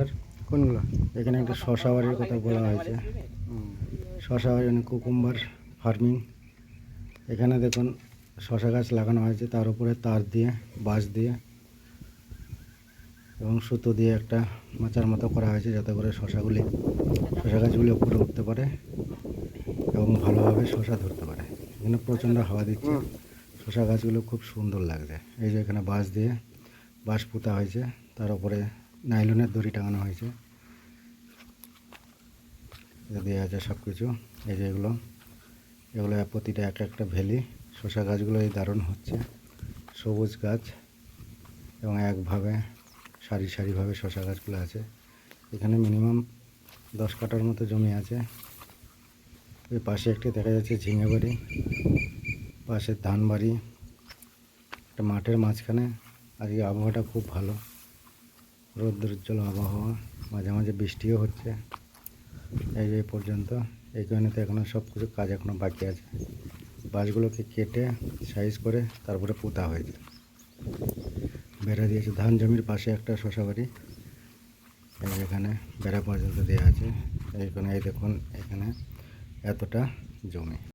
আর কোনগুলো? এখানে একটা শশা বাড়ির কথা বলা হয়েছে। শশা বাড়ি মানে কুকুম্বার ফার্মিং। এখানে দেখুন শশা গাছ লাগানো হয়েছে, তার উপরে তার দিয়ে, বাঁশ দিয়ে এবং সুতো দিয়ে একটা মাচার মতো করা হয়েছে যাতে করে শশাগুলি, শশা গাছগুলি উপরে উঠতে পারে এবং ভালোভাবে শশা ধরতে পারে। এখানে প্রচণ্ড হাওয়া দিচ্ছে। শশা গাছগুলো খুব সুন্দর লাগছে। এই যে এখানে বাঁশ দিয়ে বাঁশ পোতা হয়েছে, তার উপরে নাইলনের দড়ি টাঙানো হয়েছে। দিয়ে আছে সব কিছু এই যে এগুলো এগুলো প্রতিটা এক একটা ভ্যালি শশা গাছগুলো এই দারুণ হচ্ছে। সবুজ গাছ এবং একভাবে সারি সারিভাবে শশা গাছগুলো আছে। এখানে মিনিমাম দশ কাটার মতো জমি আছে। ওই পাশে একটি দেখা যাচ্ছে ঝিঙে বাড়ি, পাশে ধান বাড়ি একটা মাঠের মাঝখানে। আজকে আবহাওয়াটা খুব ভালো। রৌদ্রোজ্জ্বল আবহাওয়া, মাঝে মাঝে বৃষ্টিও হচ্ছে। এই এই পর্যন্ত, এই কারণে তো এখনও সব কিছু কাজ এখনও বাকি আছে। বাঁশগুলোকে কেটে, সাইজ করে, তারপরে পোতা হয়েছে। বেড়া দিয়েছে। ধান জমির পাশে একটা শশা বাড়ি। এই এখানে বেড়া পর্যন্ত দেওয়া আছে। এইখানে এই দেখুন, এখানে এতটা জমি।